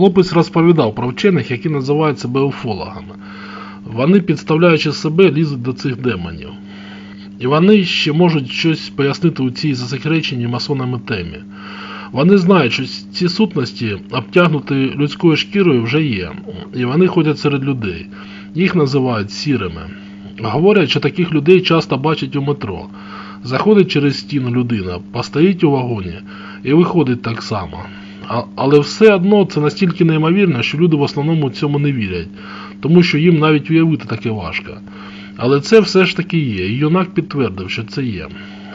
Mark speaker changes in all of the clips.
Speaker 1: Хлопець розповідав про вчених, які називають себе уфологами. Вони, підставляючи себе, лізуть до цих демонів. І вони ще можуть щось пояснити у цій засекреченій масонами темі. Вони знають, що ці сутності, обтягнуті людською шкірою, вже є, і вони ходять серед людей. Їх називають сірими. Говорять, що таких людей часто бачать у метро. Заходить через стіну людина, постоїть у вагоні і виходить так само. А, але все одно це настільки неймовірно, що люди в основному цьому не вірять, тому що їм навіть уявити таке важко. Але це все ж таки є, і юнак підтвердив, що це є.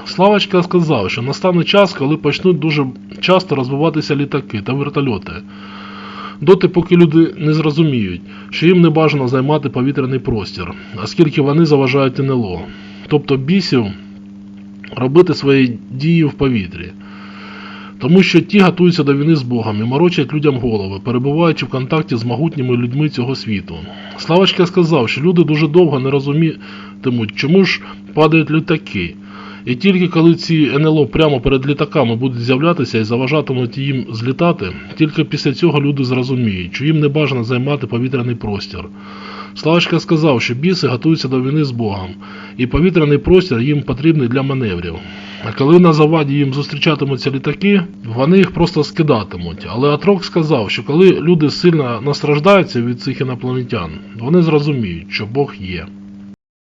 Speaker 1: Славочка сказав, що настане час, коли почнуть дуже часто розвиватися літаки та вертольоти. Доти, поки люди не зрозуміють, що їм не бажано займати повітряний простір, оскільки вони заважають НЛО, тобто бісів робити свої дії в повітрі. Тому що ті готуються до війни з Богом і морочать людям голови, перебуваючи в контакті з могутніми людьми цього світу. Славочка сказав, що люди дуже довго не розумітимуть, чому ж падають літаки. І тільки коли ці НЛО прямо перед літаками будуть з'являтися і заважатимуть їм злітати, тільки після цього люди зрозуміють, що їм не бажано займати повітряний простір. Славочка сказав, що біси готуються до війни з Богом, і повітряний простір їм потрібний для маневрів. Коли на заваді їм зустрічатимуться літаки, вони їх просто скидатимуть. Але Атрок сказав, що коли люди сильно настраждаються від цих інопланетян, вони зрозуміють, що Бог є.